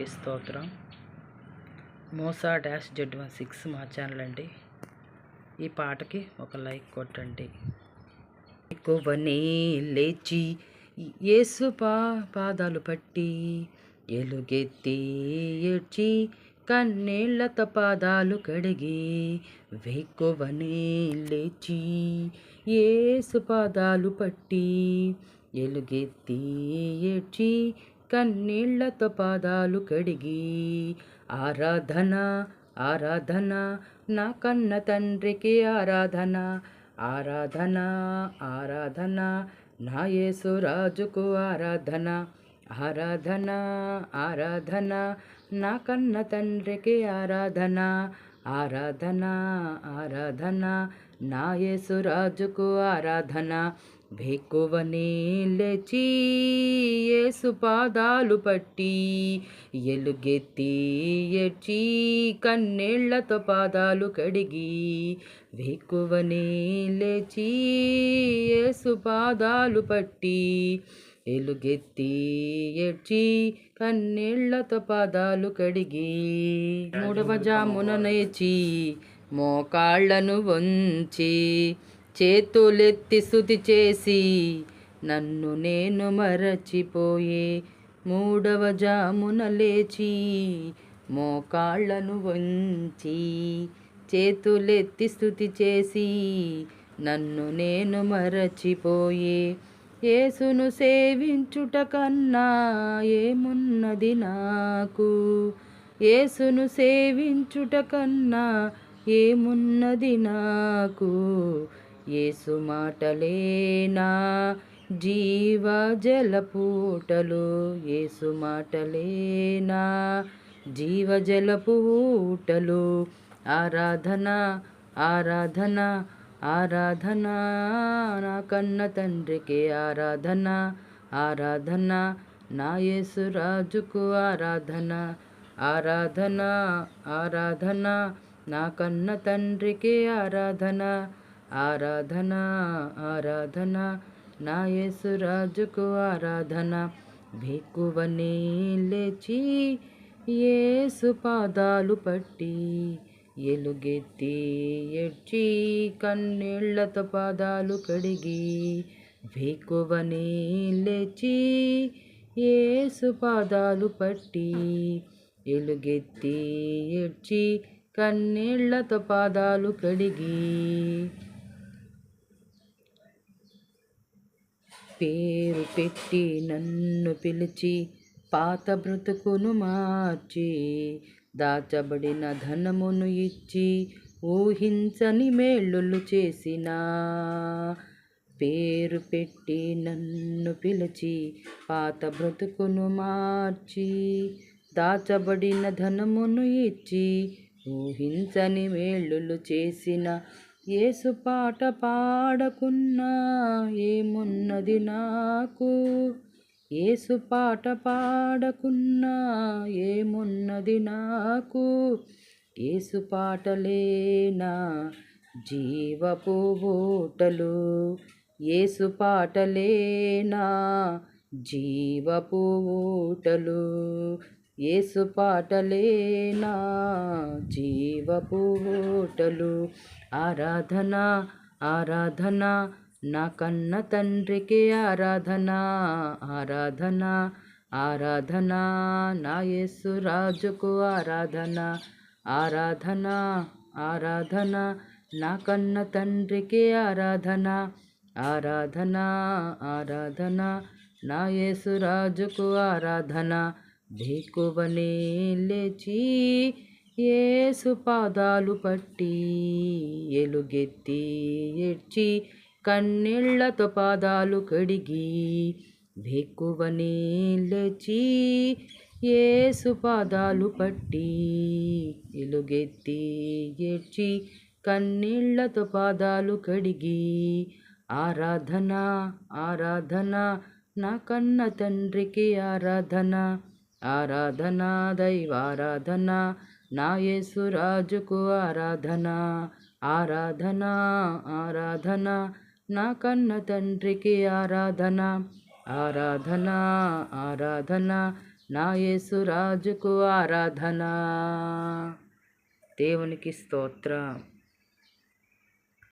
దేవునికి స్తోత్రం. మోసా డాష్ జెడ్ వన్ సిక్స్ మా ఛానల్ అండి. ఈ పాటకి ఒక లైక్ కొట్టండి. ఎక్కువనే లేచి యేసు పా పాదాలు పట్టి ఎలుగెత్తి ఏడ్చి కన్నీళ్ళతో పాదాలు కడిగి వెక్కువనే లేచి ఏసు పాదాలు పట్టి ఎలుగెత్తి ఏడ్చి కన్నీళ్ళతో పాదాలు కడిగి ఆరాధన ఆరాధన నా కన్న తండ్రికి ఆరాధన ఆరాధన ఆరాధన నా యేసురాజుకు ఆరాధన ఆరాధన ఆరాధన నా కన్న తండ్రికి ఆరాధన ఆరాధన ఆరాధన నా యేసురాజుకు ఆరాధన భేకువనే లేచి యేసు పాదాలు పట్టి ఎలుగెత్తి ఎడ్చి కన్నీళ్ళతో పాదాలు కడిగి వేకువనే లేచి యేసు పాదాలు పట్టి ఎలుగెత్తి ఎడ్చి కన్నీళ్ళతో పాదాలు కడిగి. మూడవ జామున నేచి మోకాళ్ళను వంచి చేతులెత్తి స్థుతి చేసి నన్ను నేను మరచిపోయే మూడవ జామున లేచి మోకాళ్ళను వంచి చేతులెత్తి స్థుతి చేసి నన్ను నేను మరచిపోయే యేసును సేవించుట కన్నా ఏమున్నది నాకు? యేసును సేవించుట కన్నా ఏమున్నది నాకు? ఏసు మాటలేనా? జీవ జలపూటలు ఏసు మాటలేనా? జీవ జలపూటలు ఆరాధన ఆరాధన ఆరాధన. నా కన్న తండ్రికి ఆరాధన ఆరాధన. నా యేసు రాజుకు ఆరాధన ఆరాధన ఆరాధన. నా కన్న తండ్రికి ఆరాధన. ఆరాధన ఆరాధన నా యేసు రాజుకు ఆరాధన. భేకువనే లేచి యేసు పాదాలు పట్టి ఎలుగెత్తి ఎడ్చి కన్నీళ్ళతో పాదాలు కడిగి భేకువనే లేచి ఏసు పాదాలు పట్టి ఎలుగెత్తి ఎడ్చి కన్నీళ్ళతో పాదాలు కడిగి పేరు పెట్టి నన్ను పిలిచి పాత బ్రతుకును మార్చి దాచబడిన ధనమును ఇచ్చి ఊహించని మేళ్ళులు చేసిన. పేరు పెట్టి నన్ను పిలిచి పాత బ్రతుకును మార్చి దాచబడిన ధనమును ఇచ్చి ఊహించని మేళ్ళులు చేసిన. ఏసు పాట పాడకున్నా ఏమున్నది నాకు? ఏసు పాట పాడకున్నా ఏమున్నది నాకు? ఏసు పాటలేనా జీవపు ఊటలు ఏసు పాటలేనా జీవపు ఊటలు ఏసు పాటలేనా జీవపు ఊటలు ఆరాధన ఆరాధన నా కన్న తండ్రికి ఆరాధన ఆరాధన ఆరాధన నా యేసు రాజుకు ఆరాధన ఆరాధన ఆరాధన నా కన్న తండ్రికి ఆరాధన ఆరాధన ఆరాధన నా యేసు రాజుకు ఆరాధన భేకువనే లేచి ఏసు పాదాలు పట్టి ఎలుగెత్తి ఎడ్చి కన్నీళ్ళతో పాదాలు కడిగి భేకువనే లేచి ఏసు పాదాలు పట్టి ఎలుగెత్తి ఎడ్చి కన్నీళ్ళతో పాదాలు కడిగి ఆరాధన ఆరాధన నా కన్న తండ్రికి ఆరాధన. ఆరాధన దైవారాధన నా యేసు రాజుకు ఆరాధన ఆరాధన ఆరాధన నా కన్న తండ్రికి ఆరాధన ఆరాధన ఆరాధన నా యేసు రాజుకు ఆరాధన. దేవునికి స్తోత్రం.